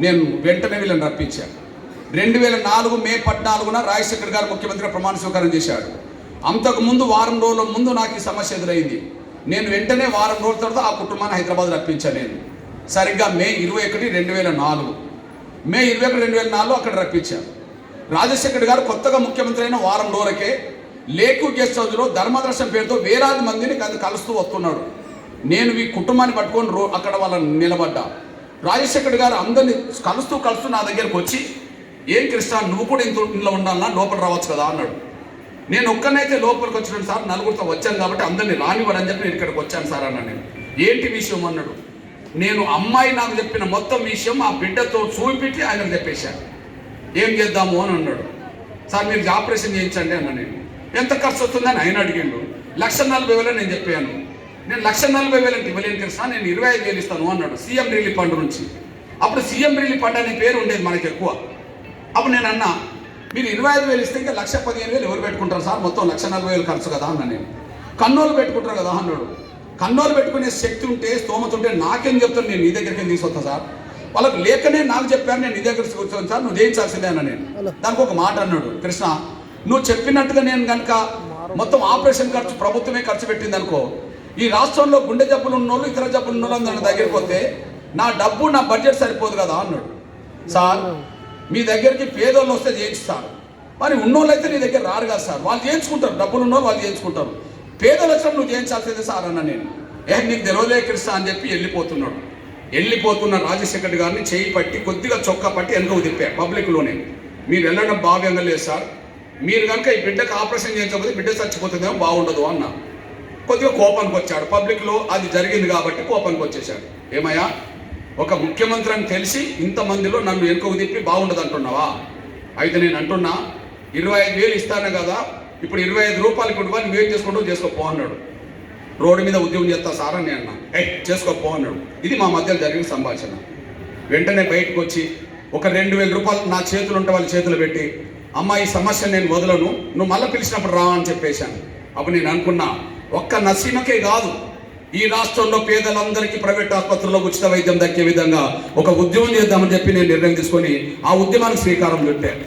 నేను వెంటనే వీళ్ళని రప్పించాను రెండు వేల నాలుగు మే పద్నాలుగున రాజశేఖర్ గారు ముఖ్యమంత్రిగా ప్రమాణ స్వీకారం చేశాడు. అంతకు ముందు వారం రోజుల ముందు నాకు ఈ సమస్య ఎదురైంది. నేను వెంటనే వారం రోజుల తర్వాత ఆ కుటుంబాన్ని హైదరాబాద్ రప్పించాను నేను. సరిగ్గా మే ఇరవై ఒకటి రెండు వేల నాలుగు. మే ఇరవై ఒకటి రెండు వేల నాలుగు అక్కడ రప్పించాను రాజశేఖర్ గారు కొత్తగా ముఖ్యమంత్రి అయిన వారం రోజులకే లేకు గెస్ట్ హౌస్లో ధర్మదర్శనం పేరుతో వేలాది మందిని కలుస్తూ వస్తున్నాడు. నేను ఈ కుటుంబాన్ని పట్టుకొని రో అక్కడ వాళ్ళని నిలబడ్డా. రాజశేఖర్ గారు అందరిని కలుస్తూ కలుస్తూ నా దగ్గరకు వచ్చి ఏం కృష్ణ నువ్వు కూడా ఇంత ఇంట్లో ఉండాలన్నా లోపల రావచ్చు కదా అన్నాడు. నేను ఒక్కనైతే లోపలికి వచ్చినాను సార్ నలుగురితో వచ్చాను కాబట్టి అందరిని రానివ్వరని చెప్పి నేను ఇక్కడికి వచ్చాను సార్ అన్నాడు నేను. ఏంటి విషయం? అన్నాడు. నేను అమ్మాయి నాకు చెప్పిన మొత్తం విషయం ఆ బిడ్డతో చూపెట్టి ఆయనకు చెప్పేశాను. ఏం చేద్దాము? అని అన్నాడు. సార్ మీరు ఆపరేషన్ చేయించండి అన్నా నేను. ఎంత ఖర్చు వస్తుందని? ఆయన అడిగిండు. లక్ష నలభై వేలు నేను చెప్పాను. నేను లక్ష నలభై వేలు అంటే ఇవ్వలేను తెలుసా? నేను ఇరవై ఐదు వేలు ఇస్తాను అన్నాడు సీఎం రిలీఫ్ ఫండ్ నుంచి. అప్పుడు సీఎం రిలీఫ్ ఫండ్ అనే పేరు ఉండేది మనకి ఎక్కువ. అప్పుడు నేను అన్నా మీరు ఇరవై ఐదు వేలు ఇస్తే ఇంకా లక్ష పదిహేను వేలు ఎవరు పెట్టుకుంటారు సార్? మొత్తం లక్ష నలభై వేలు ఖర్చు కదా అన్న నేను. కన్నోలు పెట్టుకుంటారు కదా అన్నాడు. కన్నోలు పెట్టుకునే శక్తి ఉంటే స్తోమత ఉంటే నాకేం చెప్తాను? నేను నీ దగ్గరికి తీసుకొస్తా సార్? వాళ్ళకి లేకనే నాకు చెప్పాను నేను నీ దగ్గర తీసుకొచ్చాను సార్ నువ్వు చేయించాల్సిందే అన్న నేను. దానికి ఒక మాట అన్నాడు. కృష్ణ నువ్వు చెప్పినట్టుగా నేను కనుక మొత్తం ఆపరేషన్ ఖర్చు ప్రభుత్వమే ఖర్చు పెట్టింది అనుకో ఈ రాష్ట్రంలో గుండె జబ్బులు ఉన్నోళ్ళు ఇతర జబ్బులు ఉన్నోళ్ళు నా దగ్గరికి పోతే నా డబ్బు నా బడ్జెట్ సరిపోదు కదా అన్నాడు. సార్ మీ దగ్గరికి పేదోళ్ళు వస్తే చేయిస్తారు. మరి ఉన్నోళ్ళు అయితే నీ దగ్గర రారు కదా సార్. వాళ్ళు చేయించుకుంటారు. డబ్బులు ఉన్నోళ్ళు వాళ్ళు చేయించుకుంటారు. పేదలు వచ్చినప్పుడు నువ్వు చేయించాల్సిందే సార్ అన్న నేను. ఏ నీకు తెలియలే కృష్ణ అని చెప్పి వెళ్ళిపోతున్నాడు. వెళ్ళిపోతున్న రాజశేఖర్ గారిని చేయి పట్టి కొద్దిగా చొక్కా పట్టి వెనుకకు తిప్పారు పబ్లిక్లోనే మీరు వెళ్ళడం భావ్యంగా లేదు సార్. మీరు కనుక ఈ బిడ్డకు ఆపరేషన్ చేయించకపోతే బిడ్డ చచ్చిపోతుందేమో బాగుండదు అన్న. కొద్దిగా కోపానికి వచ్చాడు. పబ్లిక్లో అది జరిగింది కాబట్టి కోపానికి వచ్చేసాడు. ఏమయ్యా? ఒక ముఖ్యమంత్రి అని తెలిసి ఇంతమందిలో నన్ను ఎనుకకు తిప్పి బాగుండదు అంటున్నావా? అయితే నేను అంటున్నా ఇరవై ఐదు వేలు ఇస్తాను కదా ఇప్పుడు ఇరవై ఐదు రూపాయలు కుటుంబాన్ని వేట్ చేసుకుంటూ చేసుకోపో అన్నాడు. రోడ్డు మీద ఉద్యోగం చేస్తా సార్ అని అన్నా. ఏ చేసుకోపో అన్నాడు. ఇది మా మధ్యలో జరిగిన సంభాషణ. వెంటనే బయటకు వచ్చి ఒక రెండు వేల రూపాయలు నా చేతులు ఉంటే వాళ్ళ చేతులు పెట్టి అమ్మ ఈ సమస్య నేను వదలను నువ్వు మళ్ళీ పిలిచినప్పుడు రా అని చెప్పేశాను. అప్పుడు నేను అనుకున్నా ఒక్క నసీమకే కాదు ఈ రాష్ట్రంలో పేదలందరికీ ప్రైవేట్ ఆసుపత్రుల్లో ఉచిత వైద్యం దక్కే విధంగా ఒక ఉద్యమం చేద్దామని చెప్పి నేను నిర్ణయం తీసుకొని ఆ ఉద్యమానికి శ్రీకారం చుట్టాను.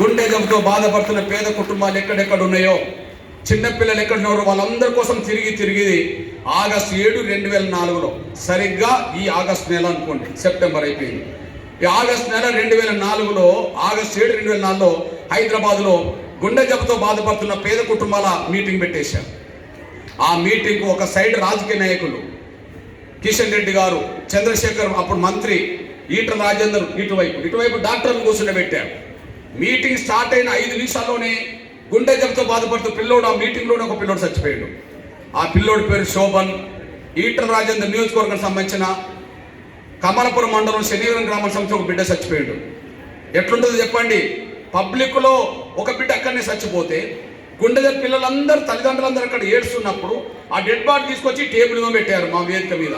గుండె జబ్బుతో బాధపడుతున్న పేద కుటుంబాలు ఎక్కడెక్కడ ఉన్నాయో చిన్నపిల్లలు ఎక్కడ ఉన్నారో వాళ్ళందరి కోసం తిరిగి తిరిగి ఆగస్టు ఏడు రెండు వేల నాలుగులో సరిగ్గా ఈ ఆగస్టు నెల అనుకోండి సెప్టెంబర్ అయిపోయింది. ఈ ఆగస్ట్ నెల రెండు వేల నాలుగులో ఆగస్టు ఏడు రెండు వేల నాలుగులో హైదరాబాద్లో గుండె జబ్బుతో బాధపడుతున్న పేద కుటుంబాల మీటింగ్ పెట్టేశారు. ఆ మీటింగ్కు ఒక సైడ్ రాజకీయ నాయకులు. కిషన్ రెడ్డి గారు చంద్రశేఖర్ అప్పుడు మంత్రి ఈట రాజేందర్ ఇటువైపు ఇటువైపు డాక్టర్లు కూర్చుండబెట్టారు. మీటింగ్ స్టార్ట్ అయిన ఐదు నిమిషాల్లోనే గుండె జబ్బుతో బాధపడుతూ పిల్లోడు ఆ మీటింగ్లోనే ఒక పిల్లోడు చచ్చిపోయాడు. ఆ పిల్లోడి పేరు శోభన్. ఈటల రాజేందర్ నియోజకవర్గం సంబంధించిన కమలపురం మండలం శనివరం గ్రామం సంబంధించిన ఒక బిడ్డ చచ్చిపోయాడు. ఎట్లుంటుందో చెప్పండి? పబ్లిక్లో ఒక బిడ్డ అక్కడనే చచ్చిపోతే గుండె పిల్లలందరూ తల్లిదండ్రులందరూ అక్కడ ఏడుస్తున్నప్పుడు ఆ డెడ్ బాడీ తీసుకొచ్చి టేబుల్ మీద పెట్టారు మా వేదిక మీద.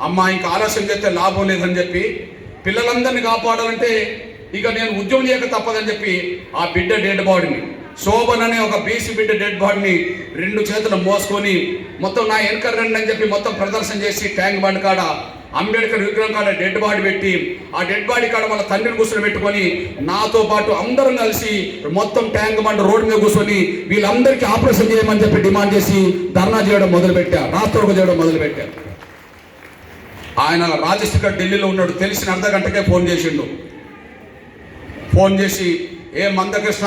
అమ్మ ఇంకా ఆలస్యం చేస్తే లాభం లేదని చెప్పి పిల్లలందరినీ కాపాడాలంటే ఇక నేను ఉద్యోగం చేయక తప్పదని చెప్పి ఆ బిడ్డ డెడ్ బాడీని శోభన్ అనే ఒక బీసీ బిడ్డ డెడ్ బాడీని రెండు చేతులు మోసుకొని మొత్తం నా వెనక రండి అని చెప్పి మొత్తం ప్రదర్శన చేసి ట్యాంక్ బండ్ కాడ అంబేద్కర్ విగ్రహం కాడ డెడ్ బాడీ పెట్టి ఆ డెడ్ బాడీ కాడ వాళ్ళ తండ్రిని కూర్చొని పెట్టుకొని నాతో పాటు అందరం కలిసి మొత్తం ట్యాంక్ బండ్ రోడ్డు మీద కూర్చొని వీళ్ళందరికీ ఆపరేషన్ చేయమని చెప్పి డిమాండ్ చేసి ధర్నా చేయడం మొదలుపెట్టారు రాష్ట్రోక చేయడం మొదలుపెట్టారు ఆయన రాజశేఖర్ ఢిల్లీలో ఉన్నాడు తెలిసిన అర్ధ గంటకే ఫోన్ చేసిండు. ఫోన్ చేసి ఏ మందకృష్ణ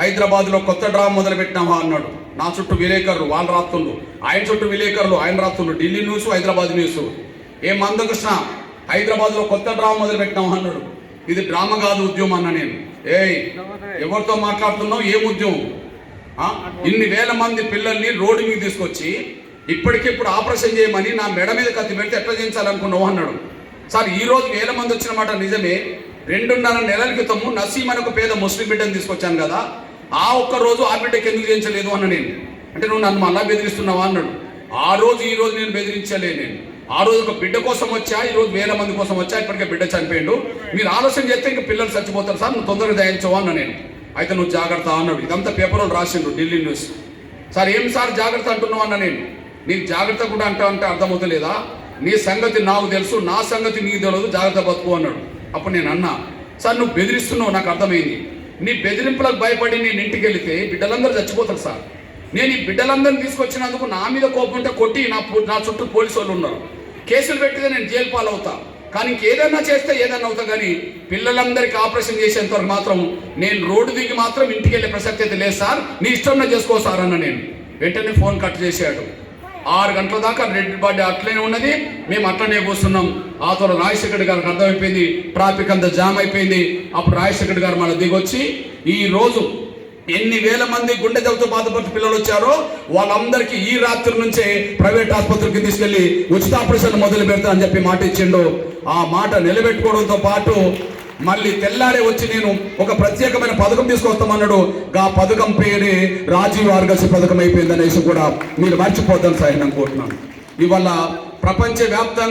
హైదరాబాద్లో కొత్త డ్రామా మొదలుపెట్టినావా? అన్నాడు. నా చుట్టూ విలేకరులు వాళ్ళు రాస్తుండ్రు ఆయన చుట్టూ విలేకరులు ఆయన రాస్తుండ్రు ఢిల్లీ న్యూస్ హైదరాబాద్ న్యూస్. ఏ మందకృష్ణ హైదరాబాద్లో కొత్త డ్రామా మొదలు పెట్టినాం అన్నాడు. ఇది డ్రామా కాదు ఉద్యమం అన్న నేను. ఏయ్ ఎవరితో మాట్లాడుతున్నావు? ఏం ఉద్యమం? ఇన్ని వేల మంది పిల్లల్ని రోడ్డు మీద తీసుకొచ్చి ఇప్పటికిప్పుడు ఆపరేషన్ చేయమని నా మెడ మీద కత్తి పెడితే ఎట్లా చేయించాలనుకున్నావు అన్నాడు. సార్ ఈ రోజు వేల మంది వచ్చిన మాట నిజమే. రెండున్నర నెలల క్రితము నసీమ్ అని ఒక పేద ముస్లిం బిడ్డను తీసుకొచ్చాను కదా. ఆ ఒక్క రోజు ఆ బిడ్డకి ఎందుకు చేయించలేదు అన్న నేను. అంటే నువ్వు నన్ను మళ్ళా బెదిరిస్తున్నావా అన్నాడు. ఆ రోజు ఈ రోజు నేను బెదిరించలే నేను. ఆ రోజు ఒక బిడ్డ కోసం వచ్చా ఈ రోజు వేల మంది కోసం వచ్చా ఇప్పటికే బిడ్డ చనిపోయిండు. మీరు ఆలోచన చేస్తే ఇంకా పిల్లలు చచ్చిపోతారు. సార్ నువ్వు తొందరగా దయించవు అన్న నేను. అయితే నువ్వు జాగ్రత్త అన్నాడు. ఇదంతా పేపర్లో రాసిండు ఢిల్లీ న్యూస్. సార్ ఏం సార్ జాగ్రత్త అంటున్నావు అన్న నేను? నీకు జాగ్రత్త కూడా అంటా అంటే అర్థమవుతలేదా? నీ సంగతి నాకు తెలుసు నా సంగతి నీకు తెలియదు జాగ్రత్త బతుకు అన్నాడు. అప్పుడు నేను అన్నా సార్ నువ్వు బెదిరిస్తున్నావు నాకు అర్థమైంది. నీ బెదిరింపులకు భయపడి నేను ఇంటికి వెళితే బిడ్డలందరూ చచ్చిపోతారు సార్. నేను ఈ బిడ్డలందరిని తీసుకొచ్చినందుకు నా మీద కోపం ఉంటే కొట్టి నా నా చుట్టూ పోలీసు వాళ్ళు ఉన్నారు. కేసులు పెట్టితే నేను జైలు పాలవుతా. కానీ ఇంకేదన్నా చేస్తే ఏదన్నా అవుతా కానీ పిల్లలందరికీ ఆపరేషన్ చేసేంత వరకు మాత్రం నేను రోడ్డు దిగి మాత్రం ఇంటికి వెళ్ళే ప్రసక్తి అయితే లేదు సార్. నీ ఇష్టం చేసుకో సార్ అన్న నేను. వెంటనే ఫోన్ కట్ చేశాడు. ఆరు గంటల దాకా రెడ్ బాడీ అట్లనే ఉన్నది. మేము అట్లనే కూర్చున్నాం. ఆ తర్వాత రాజశేఖర్ గారికి అర్థమైపోయింది. ట్రాఫిక్ అంతా జామ్ అయిపోయింది. అప్పుడు రాజశేఖర్ గారు మన దిగొచ్చి ఈ రోజు ఎన్ని వేల మంది గుండె జబ్బుతో బాధపడుతున్న పిల్లలు వచ్చారో వాళ్ళందరికీ ఈ రాత్రి నుంచే ప్రైవేట్ ఆసుపత్రికి తీసుకెళ్ళి ఉచిత ఆపరేషన్ మొదలు పెడతా అని చెప్పి మాట ఇచ్చిండు. ఆ మాట నిలబెట్టుకోవడంతో పాటు మళ్ళీ తెల్లారే వచ్చి నేను ఒక ప్రత్యేకమైన పథకం తీసుకొస్తామన్నాడు. ఆ పథకం పేరే రాజీవ్ ఆర్గస్ పథకం అయిపోయింది అనేసి కూడా మీరు మర్చిపోద్దాం సార్ అనుకుంటున్నాను ఇవాళ ప్రపంచవ్యాప్తంగా